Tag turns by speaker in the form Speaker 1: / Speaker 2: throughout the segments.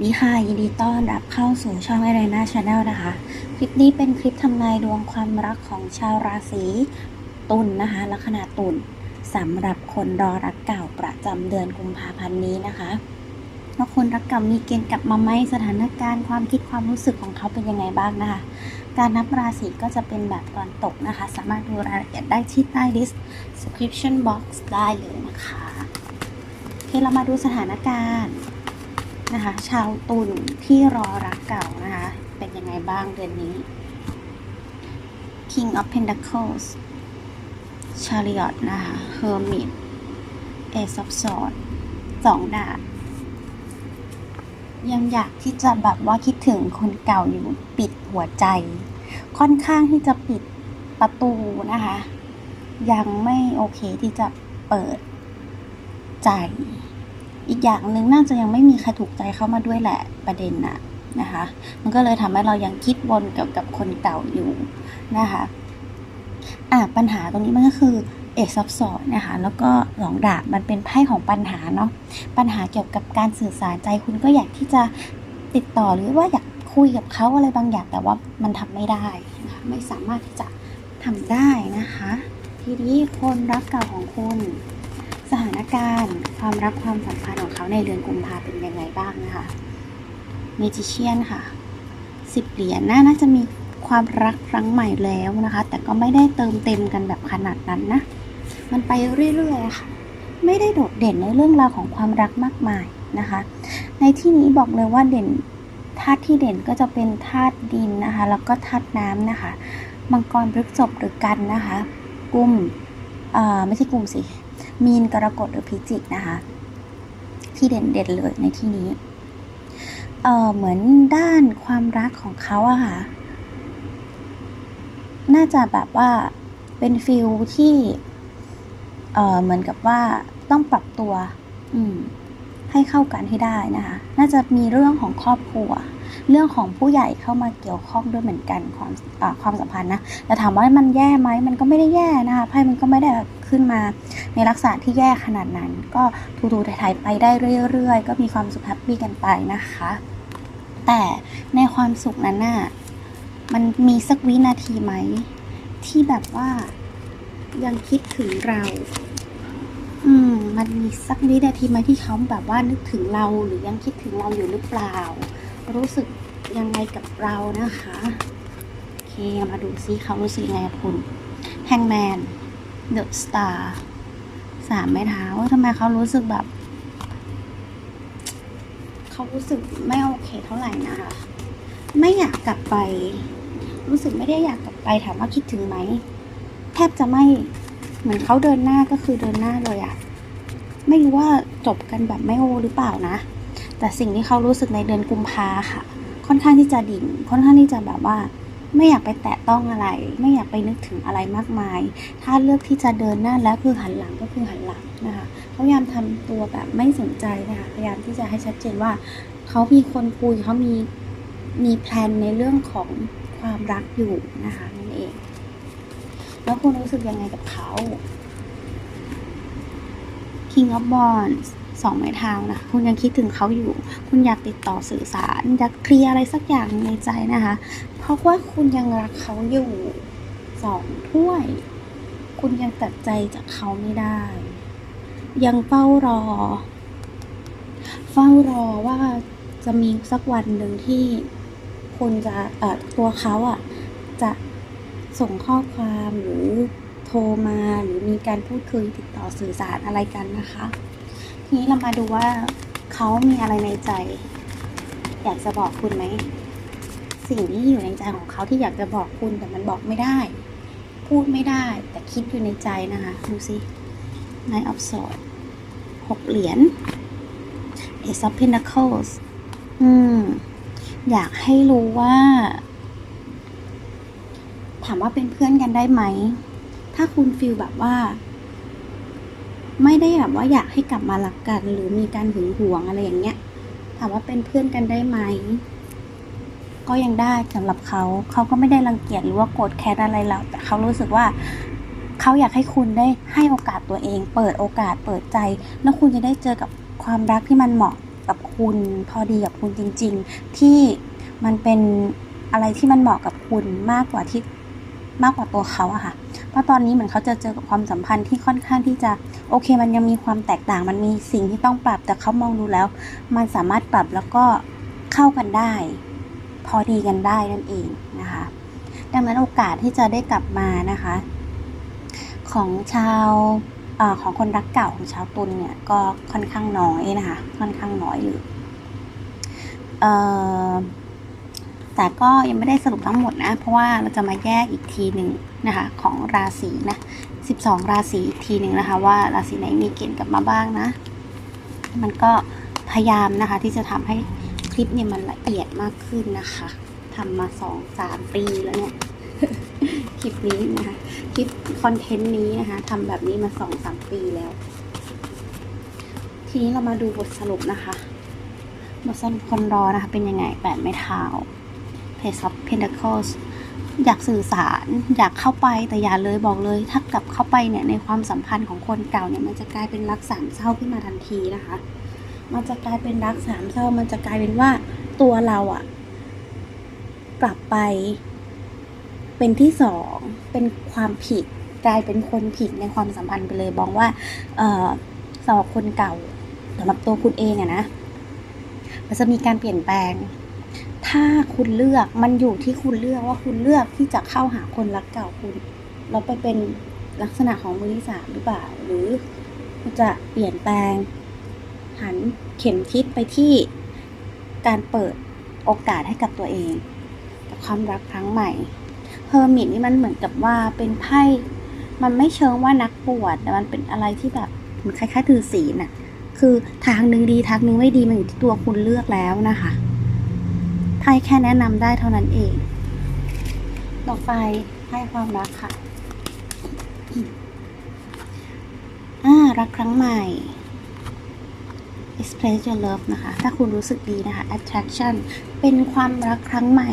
Speaker 1: สดีค่ะ ยินดีต้อนรับเข้าสู่ช่องไอเรนาชาแนลนะคะ คลิปนี้เป็นคลิปทำนายดวงความรักของชาวราศีตุลนนะคะลัคนาตุลสำหรับคนรอรักเก่าประจำเดือนกุมภาพันธ์นี้นะคะว่าคนรักเก่ามีเกณฑ์กลับมาไหมสถานการณ์ความคิดความรู้สึกของเขาเป็นยังไงบ้างนะคะ การนับราศีก็จะเป็นแบบตอนตกนะคะ สามารถดูรายละเอียดได้ที่ใต้ description box ได้เลยนะคะโอเคเรามาดูสถานการณ์ นะคะ ชาวตุลที่รอรักเก่านะคะ เป็นยังไงบ้างเดือนนี้ King of Pentacles Chariot นะคะ Hermit Ace of Swords สองดาบยังอยากที่จะแบบว่าคิดถึงคนเก่าอยู่ปิดหัวใจ ค่อนข้างที่จะปิดประตูนะคะ ยังไม่โอเคที่จะเปิดใจ อีกอย่างหนึ่งน่าจะยังไม่มีใครถูกใจเข้ามาด้วยแหละประเด็นน่ะนะคะ มันก็เลยทำให้เรายังคิดวนเกี่ยวกับคนเก่าอยู่นะคะอะปัญหาตรงนี้มันก็คือเอกซับซ้อนนะคะแล้วก็สองดาบมันเป็นไพ่ของปัญหาเนาะปัญหาเกี่ยวกับการสื่อสารใจคุณก็อยากที่จะติดต่อหรือว่าอยากคุยกับเขาอะไรบางอย่างแต่ว่ามันทำไม่ได้นะคะไม่สามารถที่จะทำได้นะคะ ทีนี้คนรักเก่าของคุณ สถานการณ์ ความรักความสัมพันธ์ของเขาในเดือนกุมภาเป็นยังไงบ้างนะคะเมจิเชียนค่ะสิบเหรียญน่าน่าจะมีความรักครั้งใหม่แล้วนะคะ แต่ก็ไม่ได้เติมเต็มกันแบบขนาดนั้นนะ มันไปเรื่อยๆค่ะ ไม่ได้โดดเด่นในเรื่องราวของความรักมากมายนะคะ ในที่นี้บอกเลยว่าเด่นธาตุที่เด่นก็จะเป็นธาตุดินนะคะ แล้วก็ธาตุน้ำนะคะมังกรพฤกษบหรือกันนะคะกุมเอ่อไม่ใช่กุมสิ มีนกรกฎหรือพิจิกนะคะ ที่เด่นๆเลยในที่นี้เออเหมือนด้านความรักของเขาอะค่ะ น่าจะแบบว่าเป็นฟิลที่เออเหมือนกับว่าต้องปรับตัว อืม ให้เข้ากันให้ได้นะคะ น่าจะมีเรื่องของครอบครัว เรื่องของผู้ใหญ่เข้ามาเกี่ยวข้องด้วยเหมือนกันความความสัมพันธ์นะแต่ถามว่ามันแย่ไหมมันก็ไม่ได้แย่นะคะไพ่มันก็ไม่ได้แบบ ขึ้นมา ในลักษณะที่แย่ขนาดนั้น ก็ทูๆไทยไปได้เรื่อยๆ ก็มีความสุขแฮปปี้กันไปนะคะ แต่ในความสุขนั้นน่ะมันมีสักวินาทีไหม ที่แบบว่ายังคิดถึงเรา อืม มันมีสักวินาทีไหมที่เขาแบบว่านึกถึงเราหรือยังคิดถึงเราอยู่หรือเปล่า รู้สึกยังไงกับเรานะคะ โอเค มาดูซิเขารู้สึกยังไงกับคุณแฮงแมน เดอะสตาร์สามไม้เท้าทำไมเขารู้สึกแบบ เขารู้สึกไม่โอเคเท่าไหร่นะคะ ไม่อยากกลับไป รู้สึกไม่ได้อยากกลับไปถามว่าคิดถึงไหม แทบจะไม่เหมือนเขาเดินหน้าก็คือเดินหน้าเลยอะไม่รู้ว่าจบกันแบบไม่โอหรือเปล่านะ แต่สิ่งที่เขารู้สึกในเดือนกุมภาค่ะ ค่อนข้างที่จะดิ่งค่อนข้างที่จะแบบว่า ไม่อยากไปแตะต้องอะไร ไม่อยากไปนึกถึงอะไรมากมาย ถ้าเลือกที่จะเดินหน้าแล้วคือหันหลังก็คือหันหลังนะคะเขาพยายามทำตัวแบบไม่สนใจนะคะพยายามที่จะให้ชัดเจนว่า เขามีคนคุยเขามีมีแพลนในเรื่องของความรักอยู่นะคะนั่นเอง แล้วคุณรู้สึกยังไงกับเขา King of Wands สองไม้เท้านะคุณยังคิดถึงเขาอยู่ คุณอยากติดต่อสื่อสาร อยากเคลียร์อะไรสักอย่างในใจนะคะ เพราะว่าคุณยังรักเขาอยู่สองถ้วย คุณยังตัดใจจากเขาไม่ได้ ยังเฝ้ารอ เฝ้ารอว่าจะมีสักวันหนึ่งที่คุณจะเอ่อตัวเขาอะจะส่งข้อความหรือโทรมาหรือมีการพูดคุยติดต่อสื่อสารอะไรกันนะคะ ทีนี้เรามาดูว่าเขามีอะไรในใจ อยากจะบอกคุณไหม สิ่งที่อยู่ในใจของเขาที่อยากจะบอกคุณแต่มันบอกไม่ได้ พูดไม่ได้ แต่คิดอยู่ในใจนะคะดูสิ Nine of Swords หกเหรียญ Ace of Pentacles อืม อยากให้รู้ว่า ถามว่าเป็นเพื่อนกันได้ไหม ถ้าคุณฟีลแบบว่า ไม่ได้แบบว่าอยากให้กลับมารักกัน หรือมีการหึงหวงอะไรอย่างเงี้ย ถามว่าเป็นเพื่อนกันได้ไหม ก็ยังได้สำหรับเขา เขาก็ไม่ได้รังเกียจหรือว่าโกรธแค้นอะไรเรา แต่เขารู้สึกว่าเขาอยากให้คุณได้ให้โอกาสตัวเอง เปิดโอกาสเปิดใจ แล้วคุณจะได้เจอกับความรักที่มันเหมาะกับคุณพอดีกับคุณจริง ๆ ที่มันเป็นอะไรที่มันเหมาะกับคุณมากกว่าที่มากกว่าตัวเขาอะค่ะ ราะตอนนี้เหมือนเขาจะเจอกับความสัมพันธ์ที่ค่อนข้างที่จะโอเค มันยังมีความแตกต่าง มันมีสิ่งที่ต้องปรับ แต่เขามองดูแล้ว มันสามารถปรับแล้วก็เข้ากันได้ พอดีกันได้นั่นเองนะคะ ดังนั้นโอกาสที่จะได้กลับมานะคะ ของชาวอาของคนรักเก่าของชาวตุลเนี่ยก็ค่อนข้างน้อยนะคะ ค่อนข้างน้อยเลยเอ่อ แต่ก็ยังไม่ได้สรุปทั้งหมดนะ เพราะว่าเราจะมาแยกอีกทีหนึ่งนะคะของราศีนะ 12 ราศีอีกทีหนึ่งนะคะ ว่าราศีไหนมีเกณฑ์กลับมาบ้างนะ มันก็พยายามนะคะที่จะทำให้คลิปเนี่ยมันละเอียดมากขึ้นนะคะทำมาสองสามปีแล้วเนี่ยคลิปนี้นะคะคลิปคอนเทนต์นี้นะคะทำแบบนี้มาสองสามปีแล้ว ทีนี้เรามาดูบทสรุปนะคะ บทสรุปคนรอนะคะ เป็นยังไงแปดไม้เท้า Page of Pentacles อยากสื่อสารอยากเข้าไปแต่อย่าเลยบอกเลย ถ้ากลับเข้าไปเนี่ยในความสัมพันธ์ของคนเก่าเนี่ยมันจะกลายเป็นรักสามเศร้าขึ้นมาทันทีนะคะ มันจะกลายเป็นรักสามเศร้า มันจะกลายเป็นว่าตัวเราอะกลับไป เป็นที่สองเป็นความผิดกลายเป็นคนผิดในความสัมพันธ์ไปเลยบอกว่าเออสำหรับคนเก่าสำหรับตัวคุณเองอะนะมันจะมีการเปลี่ยนแปลง ถ้าคุณเลือกมันอยู่ที่คุณเลือกว่าคุณเลือกที่จะเข้าหาคนรักเก่าคุณแล้วไปเป็นลักษณะของมือที่สามหรือเปล่า หรือคุณจะเปลี่ยนแปลง หันเข็มทิศไปที่การเปิดโอกาสให้กับตัวเองกับความรักครั้งใหม่เฮอร์มิตนี่มันเหมือนกับว่าเป็นไพ่มันไม่เชิงว่านักบวชแต่มันเป็นอะไรที่แบบมันคล้ายๆถือศีลน่ะ คือทางหนึ่งดีทางหนึ่งไม่ดีมันอยู่ที่ตัวคุณเลือกแล้วนะคะ พ่แค่แนะนำได้เท่านั้นเอง ต่อไปไพ่ความรักค่ะอ่ารักครั้งใหม่ express your love นะคะ ถ้าคุณรู้สึกดีนะคะ attraction เป็นความรักครั้งใหม่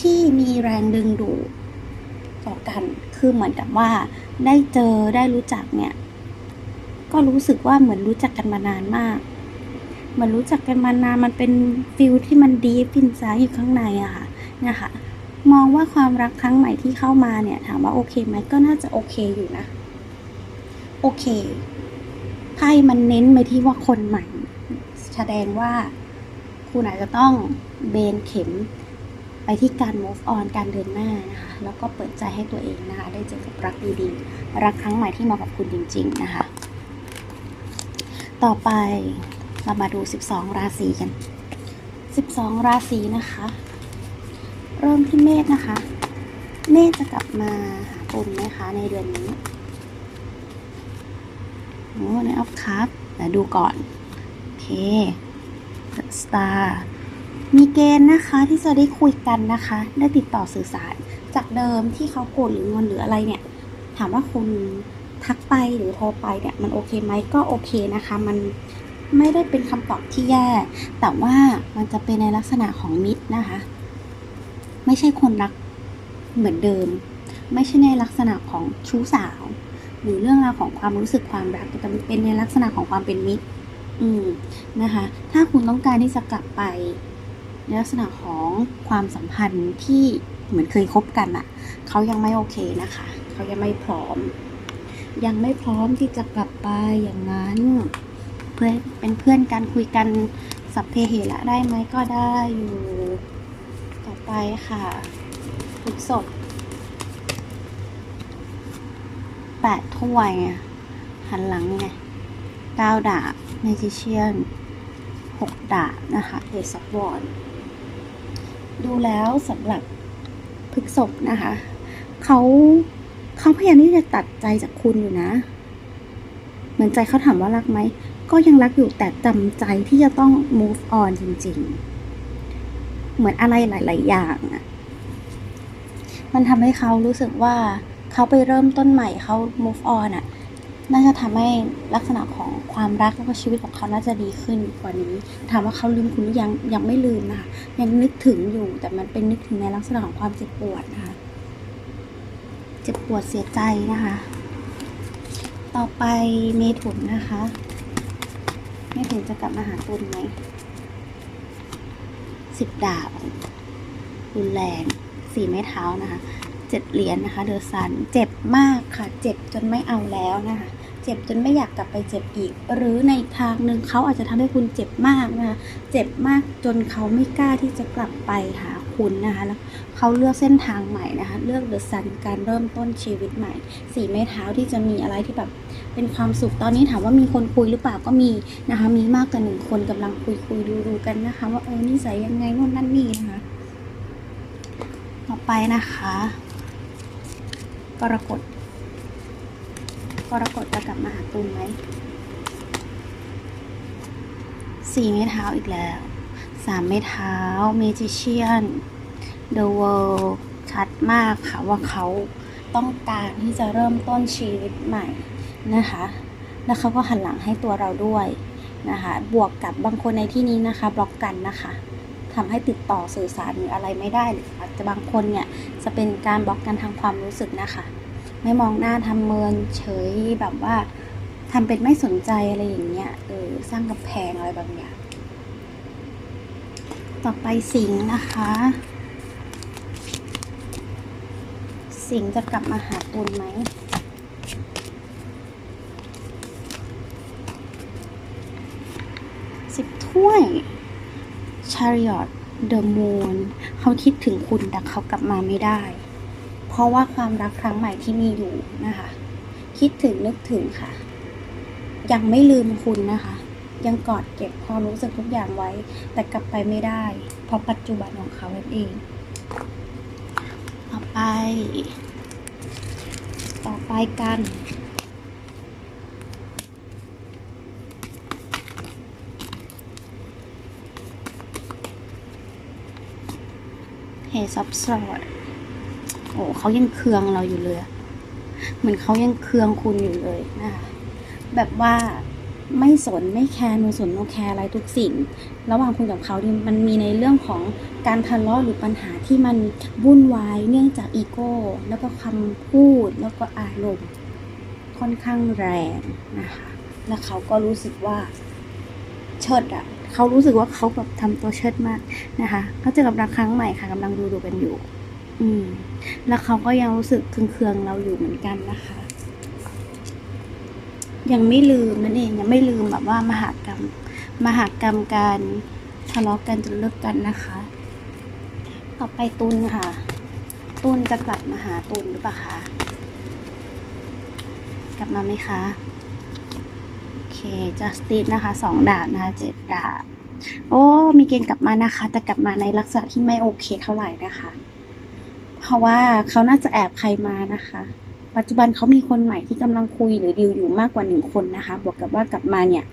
Speaker 1: ที่มีแรงดึงดูดต่อกัน คือเหมือนกับว่าได้เจอได้รู้จักเนี่ย ก็รู้สึกว่าเหมือนรู้จักกันมานานมาก เหมือนรู้จักกันมานานมันเป็นฟิลที่มันดีฟินซ้ายอยู่ข้างในอะค่ะนะคะมองว่าความรักครั้งใหม่ที่เข้ามาเนี่ย ถามว่าโอเคไหมก็น่าจะโอเคอยู่นะ โอเคไพ่มันเน้นไปที่ว่าคนใหม่ แสดงว่าคุณอาจจะต้องเบนเข็มไปที่การ move on การเดินหน้านะคะ แล้วก็เปิดใจให้ตัวเองนะคะ ได้เจอกับรักดีๆ รักครั้งใหม่ที่เหมาะกับคุณจริง ๆ นะคะ ต่อไป เรามาดู 12 ราศีกัน 12 ราศีนะคะ เริ่มที่เมษนะคะ เมษจะกลับมาหาตุลไหมคะ ในเดือนนี้โอ้ในออฟคัพเดี๋ยวดูก่อนโอเค The Star มีเกณฑ์นะคะที่จะได้คุยกันนะคะ ได้ติดต่อสื่อสาร จากเดิมที่เขาโกรธหรืองอนหรืออะไรเนี่ย ถามว่าคุณทักไปหรือโทรไปเนี่ย มันโอเคไหมก็โอเคนะคะ มัน ไม่ได้เป็นคำตอบที่แย่ แต่ว่ามันจะเป็นในลักษณะของมิตรนะคะ ไม่ใช่คนรักเหมือนเดิม ไม่ใช่ในลักษณะของชู้สาว หรือเรื่องราวของความรู้สึกความรักแต่เป็นในลักษณะของความเป็นมิตร อืมนะคะ ถ้าคุณต้องการที่จะกลับไป ในลักษณะของความสัมพันธ์ที่เหมือนเคยคบกันอะ่ะ เขายังไม่โอเคนะคะ เขายังไม่พร้อม ยังไม่พร้อมที่จะกลับไปอย่างนั้น เพื่อเป็นเพื่อนกันคุยกันสัพเพเหระได้ไหมก็ได้อยู่ต่อไปค่ะพฤกษบแปดถ้วยหันหลังไงเก้าดาบ magician หกดาบนะคะ ace of wands ดูแล้วสำหรับพฤกษบนะคะเขาเขาพยายามที่จะตัดใจจากคุณอยู่นะ เหมือนใจเขาถามว่ารักไหม ก็ยังรักอยู่แต่จำใจที่จะต้อง move on จริง ๆ เหมือนอะไรหลาย ๆ อย่างอะมันทำให้เขารู้สึกว่าเขาไปเริ่มต้นใหม่เขา move on อะน่าจะทำให้ลักษณะของความรักแล้วก็ชีวิตของเขาน่าจะดีขึ้นกว่านี้ ถามว่าเขาลืมคุณหรือยังยังไม่ลืมนะคะยังนึกถึงอยู่แต่มันเป็นนึกถึงในลักษณะของความเจ็บปวดนะคะเจ็บปวดเสียใจนะคะ ต่อไปเมถุนนะคะ ไม่เห็นจะกลับมาหาตุนไหมสิบดาบรุนแรงสี่ไม้เท้านะคะเจ็ดเหรียญนะคะ เดอซันเจ็บมากค่ะ เจ็บจนไม่เอาแล้วนะคะ เจ็บจนไม่อยากกลับไปเจ็บอีก หรือในทางหนึ่งเขาอาจจะทำให้คุณเจ็บมากนะคะ เจ็บมากจนเขาไม่กล้าที่จะกลับไปหา คุณนะคะแล้วเขาเลือกเส้นทางใหม่นะคะ เลือกเดอะซันการเริ่มต้นชีวิตใหม่ สี่ไม้เท้าที่จะมีอะไรที่แบบเป็นความสุขตอนนี้ถามว่ามีคนคุยหรือเปล่าก็มีนะคะ มีมากกว่าหนึ่งคนกำลังคุยคุยดูดูกันนะคะ ว่าเออนิสัยยังไงนู่นนั่นนี่นะคะ ต่อไปนะคะ กรกฎกรกฎจะกลับมาหาตูนไหมสี่ไม้เท้าอีกแล้ว สามไม้เท้า Magician The World ชัดมากค่ะว่าเขาต้องการที่จะเริ่มต้นชีวิตใหม่นะคะ แล้วเขาก็หันหลังให้ตัวเราด้วยนะคะ บวกกับบางคนในที่นี้นะคะบล็อกกันนะคะทำให้ติดต่อสื่อสารหรืออะไรไม่ได้หรืออาจจะบางคนเนี่ยจะเป็นการบล็อกกันทางความรู้สึกนะคะ ไม่มองหน้าทำเมินเฉยแบบว่าทำเป็นไม่สนใจอะไรอย่างเงี้ยเออสร้างกำแพงอะไรบางอย่าง ต่อไปสิงห์นะคะ สิงห์จะกลับมาหาตุนไหมสิบถ้วย Chariot The Moon เขาคิดถึงคุณแต่เขากลับมาไม่ได้ เพราะว่าความรักครั้งใหม่ที่มีอยู่นะคะ คิดถึงนึกถึงค่ะ ยังไม่ลืมคุณนะคะ ยังกอดเก็บความรู้สึกทุกอย่างไว้ แต่กลับไปไม่ได้ เพราะปัจจุบันของเขาเอง ต่อไป ต่อไปกันเฮซับสอดโอ้เขายังเคืองเราอยู่เลย เหมือนเขายังเคืองคุณอยู่เลยนะคะแบบว่า ไม่สนไม่แคร์โนสนโนแคร์อะไรทุกสิ่ง ระหว่างคุณกับเขาเนี่ยมันมีในเรื่องของการทะเลาะหรือปัญหาที่มันวุ่นวายเนื่องจากอีโก้ แล้วก็คำพูดแล้วก็อารมณ์ค่อนข้างแรงนะคะแล้วเขาก็รู้สึกว่าเชิดอะเขารู้สึกว่าเขาแบบทำตัวเชิดมากนะคะเขาเจอกับรักครั้งใหม่ค่ะกำลังดูดูกันอยู่ อืม แล้วเขาก็ยังรู้สึกเคืองๆเราอยู่เหมือนกันนะคะ ยังไม่ลืมนั่นเองยังไม่ลืมแบบว่ามหากรรม มหากรรมการทะเลาะกันจนเลิกกันนะคะ ต่อไปตุนค่ะ ตุนจะกลับมาหาตุนหรือเปล่าคะกลับมาไหมคะโอเคจัสติสนะคะสองดาบนะคะเจ็ดดาบโอ้ มีเกณฑ์กลับมานะคะ แต่กลับมาในลักษณะที่ไม่โอเคเท่าไหร่นะคะ เพราะว่าเขาน่าจะแอบใครมานะคะ ปัจจุบันเขามีคนใหม่ที่กำลังคุยหรือดีลอยู่มากกว่าหนึ่งคนนะคะ บวกกับว่ากลับมาเนี่ย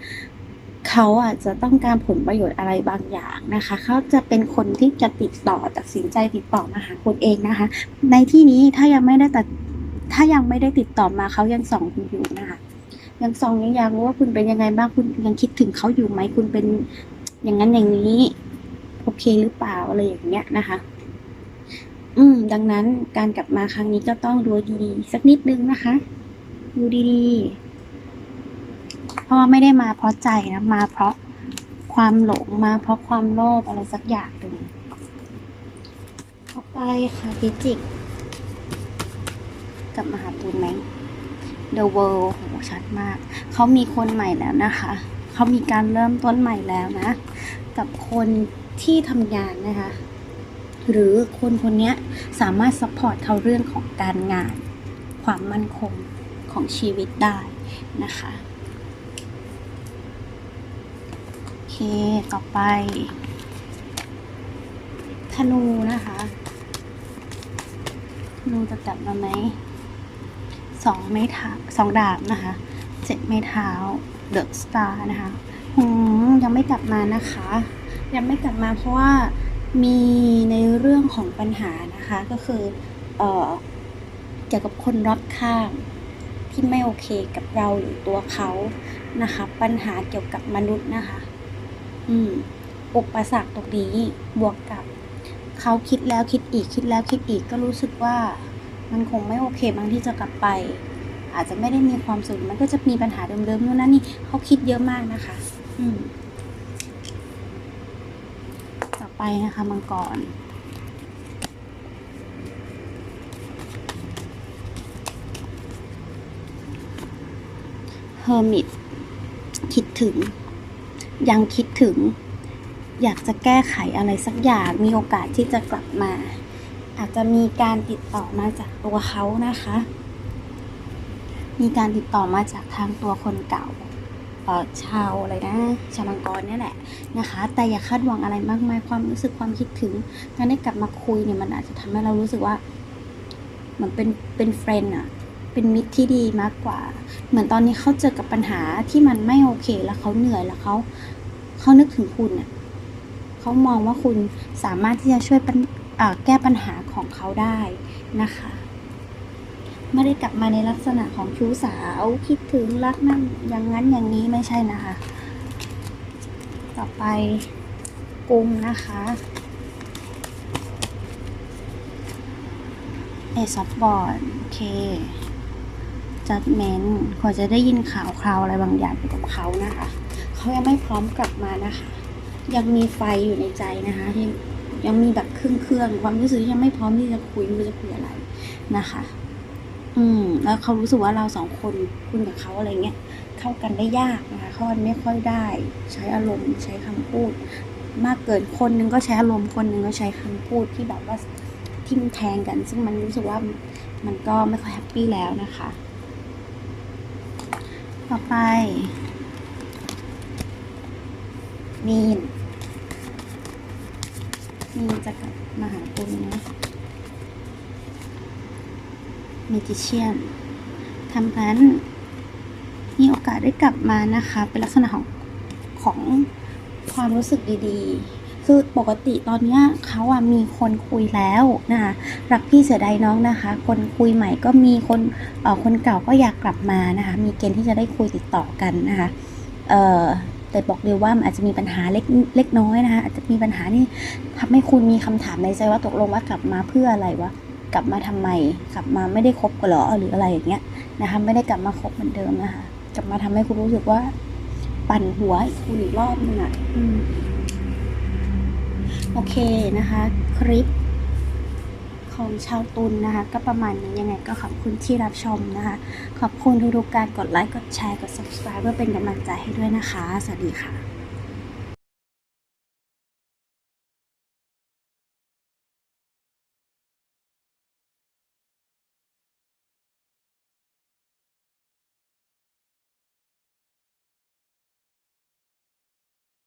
Speaker 1: เขาอาจจะต้องการผลประโยชน์อะไรบางอย่างนะคะ เขาจะเป็นคนที่จะติดต่อตัดสินใจติดต่อมาหาคุณเองนะคะ ในที่นี้ถ้ายังไม่ได้ตัดถ้ายังไม่ได้ติดต่อมาเขายังส่องคุณอยู่นะคะ ยังส่องยังอยากรู้ว่าคุณเป็นยังไงบ้างคุณยังคิดถึงเขาอยู่ไหมคุณเป็นอย่างนั้นอย่างนี้ โอเคหรือเปล่าอะไรอย่างเงี้ยนะคะ อืม ดังนั้นการกลับมาครั้งนี้ก็ต้องดูดีๆสักนิดนึงนะคะ ดูดีๆเพราะว่าไม่ได้มาเพราะใจนะมาเพราะความหลงมาเพราะความโลภอะไรสักอย่างหนึ่งต่อไปค่ะพิจิกกลับมาหาตูนไหม The World โหชัดมาก เขามีคนใหม่แล้วนะคะ เขามีการเริ่มต้นใหม่แล้วนะ กับคนที่ทำงานนะคะ หรือคนคนนี้สามารถซัพพอร์ตเขาเรื่องของการงาน ความมั่นคงของชีวิตได้นะคะโอเค ต่อไป ธนูนะคะธนูจะกลับมาไหมสองไม้เท้าสองดาบนะคะเจ็ดไม้เท้าเดอะสตาร์นะคะยังไม่กลับมานะคะ ยังไม่กลับมาเพราะว่ามี ของปัญหานะคะก็คือเออเกี่ยวกับคนรอบข้างที่ไม่โอเคกับเราหรือตัวเขานะคะ ปัญหาเกี่ยวกับมนุษย์นะคะ อืมอุปสรรคตรงนี้บวกกับเขาคิดแล้วคิดอีกคิดแล้วคิดอีกก็รู้สึกว่ามันคงไม่โอเคบางที่จะกลับไป อาจจะไม่ได้มีความสุขมันก็จะมีปัญหาเดิมๆนู่นนั่นนี่เขาคิดเยอะมากนะคะ อืม ต่อไปนะคะมังกร เฮอร์มิตคิดถึง ยังคิดถึง อยากจะแก้ไขอะไรสักอย่าง มีโอกาสที่จะกลับมา อาจจะมีการติดต่อมาจากตัวเขานะคะ มีการติดต่อมาจากทางตัวคนเก่าเออชาวอะไรนะชาวมังกรเนี่ยแหละนะคะ แต่อย่าคาดหวังอะไรมากมายความรู้สึกความคิดถึงการได้กลับมาคุยเนี่ยมันอาจจะทำให้เรารู้สึกว่าเหมือนเป็นเป็นเฟรนด์อะ เป็นมิตรที่ดีมากกว่า เหมือนตอนนี้เขาเจอกับปัญหาที่มันไม่โอเคแล้วเขาเหนื่อยแล้วเขาเขานึกถึงคุณอะเขามองว่าคุณสามารถที่จะช่วยปัญแก้ปัญหาของเขาได้นะคะไม่ได้กลับมาในลักษณะของชู้สาวคิดถึงรักนั่นอย่างนั้นอย่างนี้ไม่ใช่นะคะ ต่อไปกุมนะคะเอซับบอร์โอเค จัดเมนควรจะได้ยินข่าวคราวอะไรบางอย่างเกี่ยวกับเขานะคะ เขายังไม่พร้อมกลับมานะคะ ยังมีไฟอยู่ในใจนะคะยังยังมีแบบเครื่องเครื่องความรู้สึกที่ยังไม่พร้อมที่จะคุยไม่จะคุยอะไรนะคะ อืม แล้วเขารู้สึกว่าเราสองคนคุณกับเขาอะไรเงี้ยเข้ากันได้ยากนะคะเข้ากันไม่ค่อยได้ ใช้อารมณ์ใช้คำพูด มากเกินคนนึงก็ใช้อารมณ์คนนึงก็ใช้คำพูดที่แบบว่าทิ่มแทงกัน ซึ่งมันรู้สึกว่ามันก็ไม่ค่อยแฮปปี้แล้วนะคะ ต่อไป มีน มีนจะกลับมาหาคุณนะเมจิเชียนทำนั้นมีโอกาสได้กลับมานะคะ เป็นลักษณะของของความรู้สึกดีๆ คือปกติตอนเนี้ยเขาอะมีคนคุยแล้วนะคะรักพี่เสียดายน้องนะคะ คนคุยใหม่ก็มีคนเอ่อคนเก่าก็อยากกลับมานะคะ มีเกณฑ์ที่จะได้คุยติดต่อกันนะคะเอ่อแต่บอกเลยว่ามันอาจจะมีปัญหาเล็กเล็กน้อยนะคะอาจจะมีปัญหาที่ทำให้คุณมีคำถามในใจว่าตกลงว่ากลับมาเพื่ออะไรวะกลับมาทำไม กลับมาไม่ได้คบกันหรอหรืออะไรอย่างเงี้ยนะคะไม่ได้กลับมาคบเหมือนเดิมนะคะกลับมาทำให้คุณรู้สึกว่า ปั่นหัวคุณอีกรอบนึงอะอืม โอเคนะคะ คลิปของชาวตุลนะคะ ก็ประมาณนี้ยังไงก็ขอบคุณที่รับชมนะคะ ขอบคุณทุกๆการกดไลค์ กดแชร์ กด subscribe เพื่อเป็นกำลังใจให้ด้วยนะคะ สวัสดีค่ะ